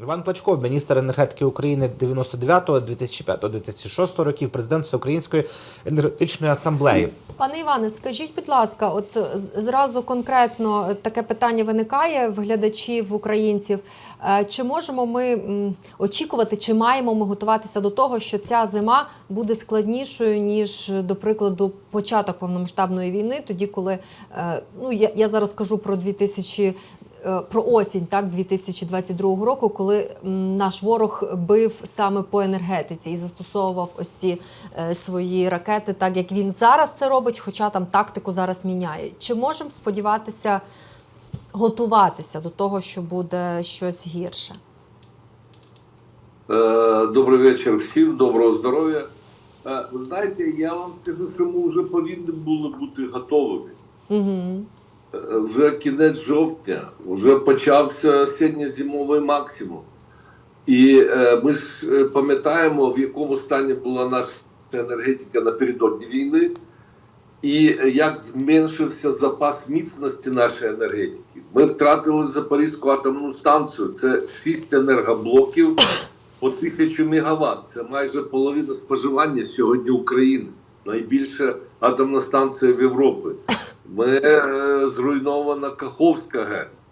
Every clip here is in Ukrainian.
Іван Плачков, міністр енергетики України 99-го, 2005-го, 2006 років, президент Всеукраїнської енергетичної асамблеї. Пане Іване, скажіть, будь ласка, от зразу конкретно таке питання виникає в глядачів українців. Е, Чи можемо ми очікувати, чи маємо ми готуватися до того, що ця зима буде складнішою ніж, до прикладу, початок повномасштабної війни, тоді, коли е, ну я, я зараз кажу про 2000 е, про осінь, так 2022 року, коли наш ворог бив саме по енергетиці і застосовував ось ці е, свої ракети, так як він зараз це робить, хоча там тактику зараз міняє. Чи можемо сподіватися готуватися до того, що буде щось гірше? Е, Добрий вечір всім, доброго здоров'я. Е, Ви знаєте, я вам скажу, що ми вже повинні були бути готовими. Угу. Е, Вже кінець жовтня, вже почався осінньо-зимовий максимум. І е, ми ж е, пам'ятаємо, в якому стані була наша енергетика напередодні війни, і як зменшився запас міцності нашої енергетики. Ми втратили Запорізьку атомну станцію. Це 6 енергоблоків по тисячу мегаватт. Це майже половина споживання сьогодні України. Найбільша атомна станція в Європі. Ми е, зруйнована Каховська ГЕС.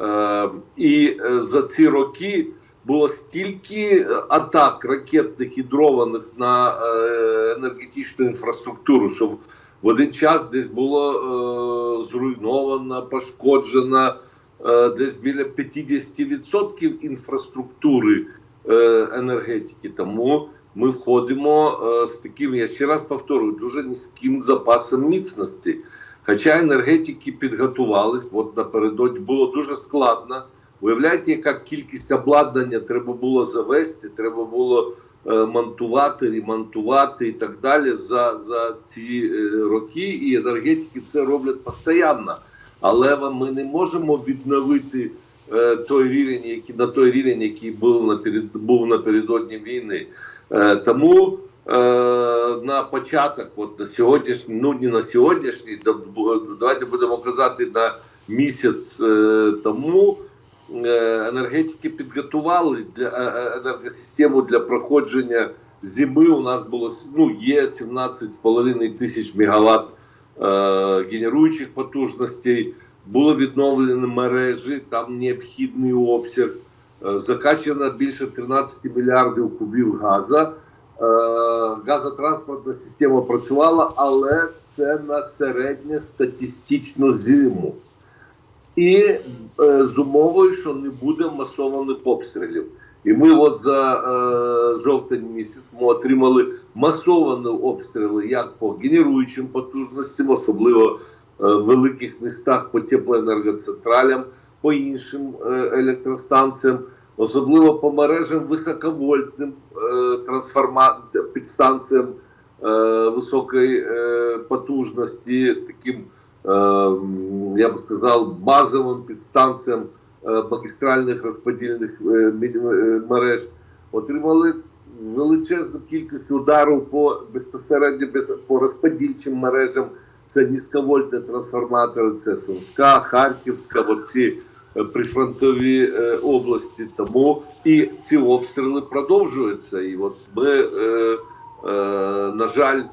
Е, і е, за ці роки було стільки е, атак ракетних і дрованих на енергетичну інфраструктуру, що в- один час десь було зруйновано, пошкоджено десь біля 50% інфраструктури енергетики. Тому ми входимо з таким, я ще раз повторюю, дуже низьким запасом міцності. Хоча енергетики підготувались, от напередодні було дуже складно. Уявляєте, яка кількість обладнання треба було завести, треба було е, монтувати, ремонтувати і так далі за, за ці е, роки. І енергетики це роблять постійно. Але ми не можемо відновити е, той рівень, який на той рівень, який був наперед, був напередодні війни. Е, тому на початок, от на сьогоднішній, ну не на сьогоднішній, да, давайте будемо казати на місяць е, тому. е, Енергетики підготували для е, е, енергосистему для проходження зими. У нас було ну, є 17,5 тисяч мегаватт е, генеруючих потужностей. Було відновлені мережі, там необхідний обсяг. Е, Закачано більше 13 мільярдів кубів газу. Е, Газотранспортна система працювала, але це на середньостатистичну зиму. І е, з умовою, що не буде масованих обстрілів. І ми от за е, жовтень місяць ми отримали масовані обстріли як по генеруючим потужностям, особливо е, в великих містах по теплоенергоцентралям, по іншим е, електростанціям, особливо по мережам високовольтним е, трансформа... підстанціям е, високої е, потужності, таким, я б сказав, базовим підстанціям магістральних розподільних мереж, отримали величезну кількість ударів по безпосередньо без, по розподільчим мережам. Це низьковольтні трансформатори, це Сумська, Харківська, оці прифронтові е, області. Тому і ці обстріли продовжуються. І от ми, е, е, на жаль, е,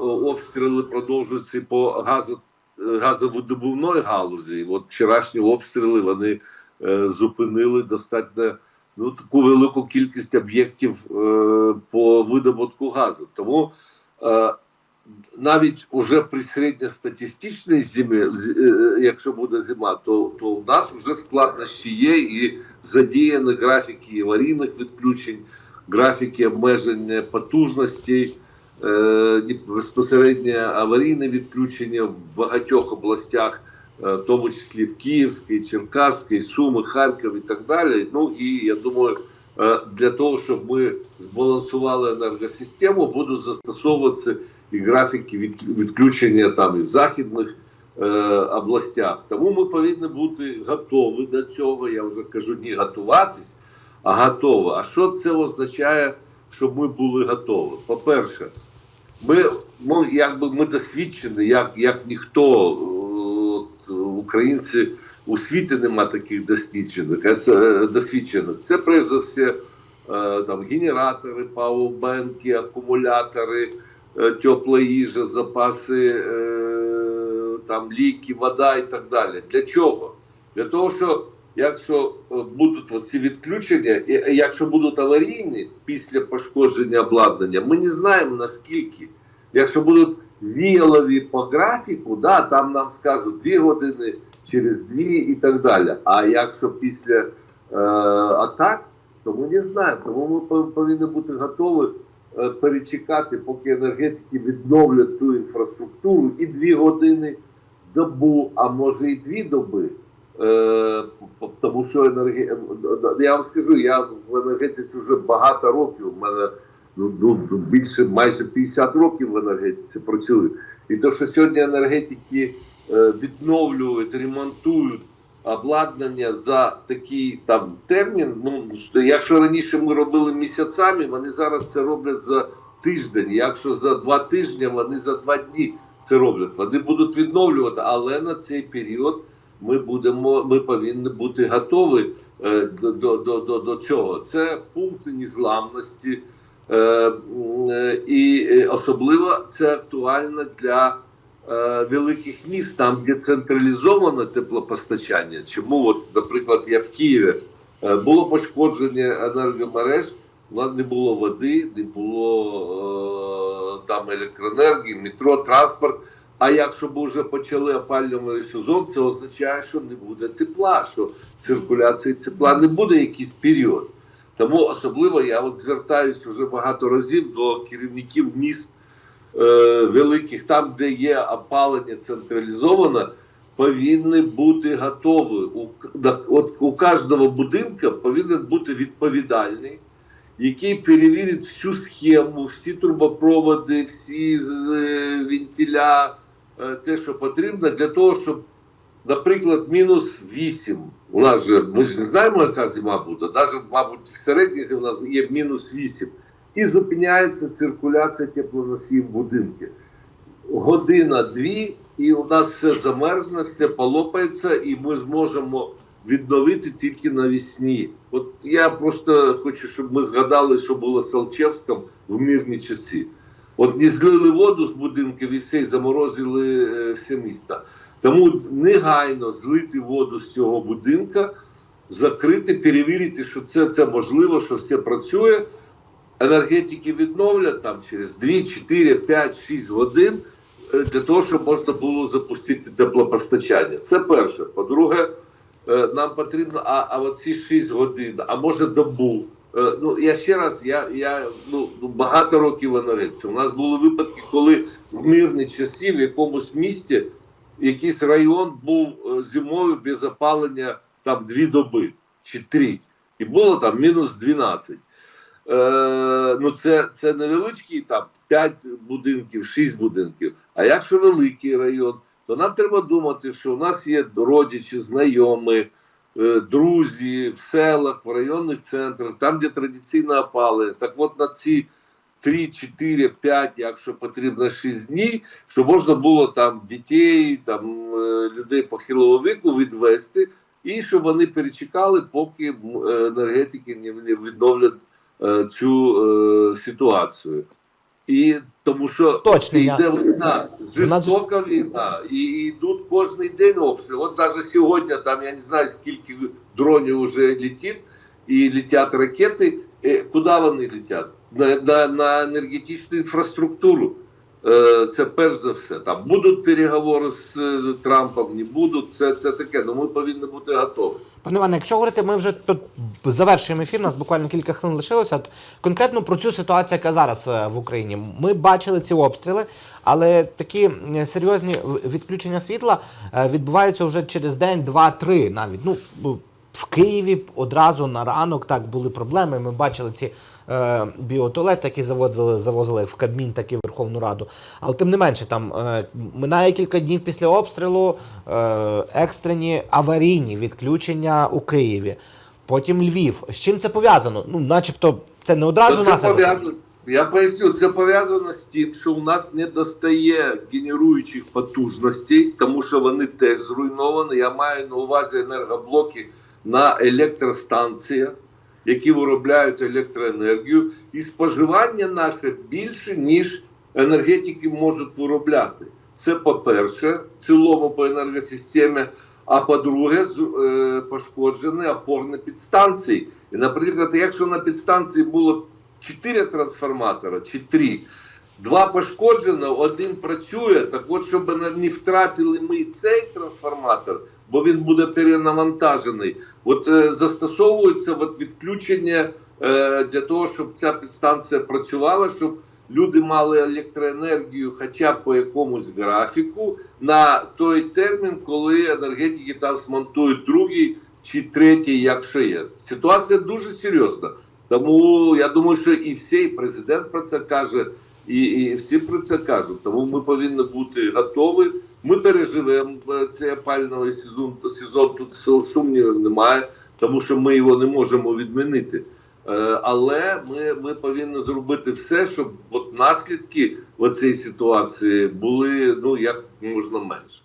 обстріли продовжуються по газо, е, газовидобувної галузі. І от вчорашні обстріли вони е, зупинили достатньо ну, таку велику кількість об'єктів е, по видобутку газу. Тому е, навіть уже при середньостатистичній зимі, е, якщо буде зима, то, то у нас вже складнощі є і задіяні графіки аварійних відключень, графіки обмеження потужностей, безпосередньо аварійне відключення в багатьох областях, е, в тому числі в Київській, Черкаській, Суми, Харків і так далі. Ну і я думаю, е, для того, щоб ми збалансували енергосистему, будуть застосовуватися і графіки відключення там і в західних е, областях. Тому ми повинні бути готові до цього. Я вже кажу, не готуватись, а готові. А що це означає, щоб ми були готові? По-перше, ми, ми якби ми досвідчені, як, як ніхто, е, от, українці у світі нема таких досліджених. А Це е, досвідчених. Це за все е, там генератори, пауербенки, акумулятори, е, тепла їжа, запаси е, там ліки, вода і так далі. Для чого? Для того, що якщо е, будуть ці відключення, і якщо будуть аварійні після пошкодження обладнання, ми не знаємо наскільки. Якщо будуть віялові по графіку, да, там нам скажуть дві години через дві і так далі. А якщо після е, атак, то ми не знаємо. Тому ми повинні бути готові перечекати, поки енергетики відновлять ту інфраструктуру і дві години добу, а може і дві доби. Е, тому що енерге... я вам скажу, я в енергетиці вже багато років. У мене ну, ну, ну, більше майже 50 років в енергетиці працюю. І то, що сьогодні енергетики е, відновлюють, ремонтують обладнання за такий там термін. Ну що якщо раніше ми робили місяцями, вони зараз це роблять за тиждень. Якщо за два тижні, вони за два дні це роблять. Вони будуть відновлювати, але на цей період ми будемо, ми повинні бути готові е, до, до, до, до, цього. Це пункти незламності. Е, е, і е, особливо це актуально для великих міст, там де централізоване теплопостачання. Чому, от, наприклад, я в Києві е, було пошкодження енергомереж, не було води, не було е, там електроенергії, метро, транспорт. А якщо б вже почали опалювальний сезон, це означає, що не буде тепла, що циркуляції тепла не буде якийсь період. Тому особливо я от звертаюся вже багато разів до керівників міст е, великих, там, де є опалення централізоване, повинні бути готові. У, от, у кожного будинку повинен бути відповідальний, який перевірить всю схему, всі трубопроводи, всі е, вентиля, е, те, що потрібно, для того, щоб наприклад, мінус 8. У нас же ми ж не знаємо, яка зима буде. Навіть, мабуть, в середній зимі у нас є мінус 8. І зупиняється циркуляція теплоносіїв в будинку. Година-дві, і у нас все замерзне, все полопається, і ми зможемо відновити тільки навесні. От я просто хочу, щоб ми згадали, що було з Салчевськом в мирні часи. От не злили воду з будинків і все, і заморозили е, все місто. Тому негайно злити воду з цього будинка, закрити, перевірити, що це, це можливо, що все працює. Енергетики відновлять там через 2, 4, 5, 6 годин е, для того, щоб можна було запустити теплопостачання. Це перше. По-друге, е, нам потрібно, а, а оці 6 годин, а може добу. Е, Ну, я ще раз, я, я ну, ну, багато років в енергетиці. У нас були випадки, коли в мирні часи в якомусь місті якийсь район був зимою без опалення там дві доби чи три. І було там мінус 12. Е, ну це, це невеличкий там 5 будинків, 6 будинків. А якщо великий район, то нам треба думати, що у нас є родичі, знайомі, е, друзі в селах, в районних центрах, там, де традиційно опалення. Так от на ці 3, 4, 5, якщо потрібно 6 днів, щоб можна було там дітей, там е, людей похилого віку відвести, і щоб вони перечекали, поки енергетики не відновлять цю е, ситуацію. І тому що Уточнення. йде війна, жорстока війна, і, і йдуть кожен день обстріли. От навіть сьогодні там я не знаю скільки дронів вже летить, і летять ракети. Е, Куди вони летять? На, на, на енергетичну інфраструктуру. Е, Це перш за все. Там будуть переговори з е, Трампом, не будуть. Це, це таке. Ну ми повинні бути готові. Пане Іване, якщо говорити, ми вже тут завершуємо ефір, у нас буквально кілька хвилин лишилося. Конкретно про цю ситуацію, яка зараз е, в Україні. Ми бачили ці обстріли, але такі серйозні відключення світла е, відбуваються вже через день, два-три навіть. Ну, в Києві одразу на ранок так були проблеми. Ми бачили ці е, біотуалети, які заводили, завозили в Кабмін, так і в Верховну Раду. Але тим не менше, там минає кілька днів після обстрілу, екстрені аварійні відключення у Києві. Потім Львів. З чим це пов'язано? Ну, начебто, це не одразу нас. Я поясню, це пов'язано з тим, що у нас не достає генеруючих потужностей, тому що вони теж зруйновані. Я маю на увазі енергоблоки на електростанціях, які виробляють електроенергію, і споживання наше більше, ніж енергетики можуть виробляти. Це по-перше, в цілому по енергосистемі. А по-друге, е, пошкоджені опорні підстанції. І, наприклад, якщо на підстанції було 4 трансформатора чи 3, два пошкоджено, один працює. Так от, щоб не втратили ми цей трансформатор, бо він буде перенавантажений. От е, застосовується от відключення е, для того, щоб ця підстанція працювала, щоб люди мали електроенергію хоча б по якомусь графіку на той термін, коли енергетики там змонтують другий чи третій, якщо є. Ситуація дуже серйозна. Тому я думаю, що і всі, і президент про це каже, і, і всі про це кажуть. Тому ми повинні бути готові. Ми переживемо е, цей опальний сезон, сезон тут сумнівів немає, тому що ми його не можемо відмінити. Е, Але ми, ми повинні зробити все, щоб от наслідки цієї ситуації були ну як можна менше.